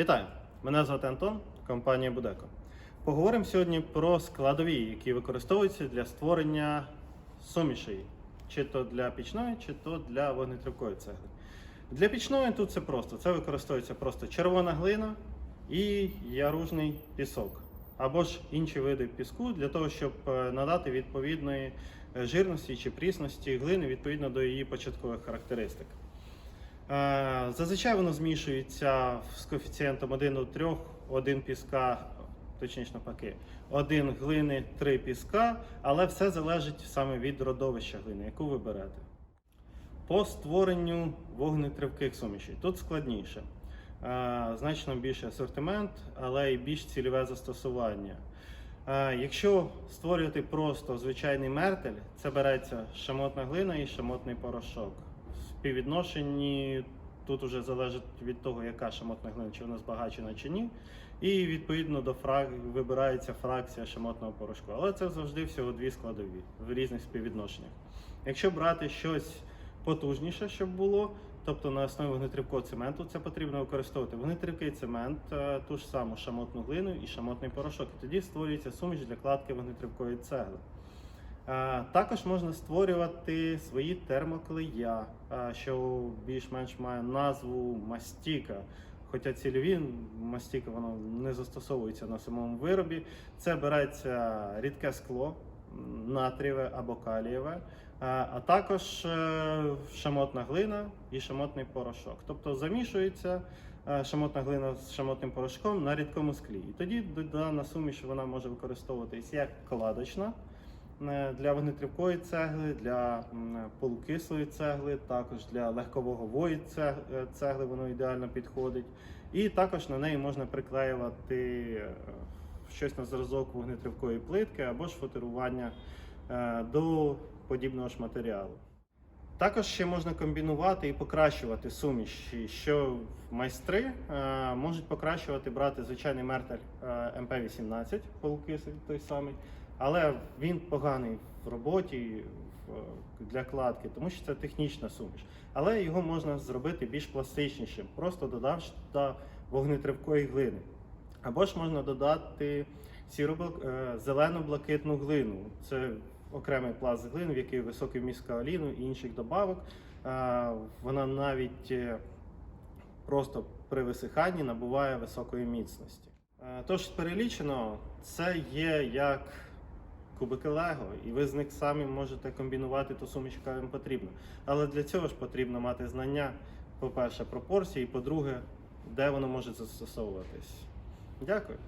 Вітаю! Мене звати Антон, компанія Будеко. Поговоримо сьогодні про складові, які використовуються для створення сумішей, чи то для пічної, чи то для вогнетривкої цегли. Для пічної тут це просто. Це використовується просто червона глина і яружний пісок, або ж інші види піску для того, щоб е, надати відповідної е, жирності чи прісності глини відповідно до її початкових характеристик. Е, Зазвичай воно змішується з коефіцієнтом 1 до 3, 1 піска, точніше навпаки, 1 глини, 3 піска, але все залежить саме від родовища глини, яку ви берете. По створенню вогнетривких сумішей тут складніше. Е, Значно більший асортимент, але й більш цільове застосування. Е, Якщо створювати просто звичайний мертель, це береться шамотна глина і шамотний порошок. Співвідношенні тут вже залежить від того, яка шамотна глина, чи вона збагачена чи ні. І відповідно до фрак... вибирається фракція шамотного порошку. Але це завжди всього дві складові в різних співвідношеннях. Якщо брати щось потужніше, щоб було, тобто на основі вогнетривкого цементу, це потрібно використовувати вогнетривкий цемент, е, ту ж саму шамотну глину і шамотний порошок. І тоді створюється суміш для кладки вогнетривкої цегли. Е, Також можна створювати свої термоклея, е, що більш-менш має назву мастіка. Хоча цільові мастіка воно не застосовується на самому виробі. Це береться рідке скло, натрієве або калієве, е, а також шамотна глина і шамотний порошок. Тобто замішується шамотна глина з шамотним порошком на рідкому склі. І тоді дана суміш вона може використовуватись як кладочна для вогнетривкої цегли, для полукислої цегли, також для легковагової е, цегли воно ідеально підходить. І також на неї можна приклеювати е, щось на зразок вогнетривкої плитки або ж футирування е, до подібного ж матеріалу. Також ще можна комбінувати і покращувати суміші, що майстри е, можуть покращувати, брати звичайний мертель е, МП-18, полукислий той самий, але він поганий в роботі для кладки, тому що це технічна суміш. Але його можна зробити більш пластичнішим, просто додавши туди вогнетривкої глини. Або ж можна додати сіро зелену блакитну глину. Це окремий пласт глини, в який високий вміст каоліну і інших добавок. Е, Вона навіть е, просто при висиханні набуває високої міцності. Е, Тож перелічено, це є як кубики Лего, і ви з них самі можете комбінувати ту суміш, яка вам потрібна. Але для цього ж потрібно мати знання, по-перше, пропорції, і по-друге, де воно може застосовуватись. Дякую.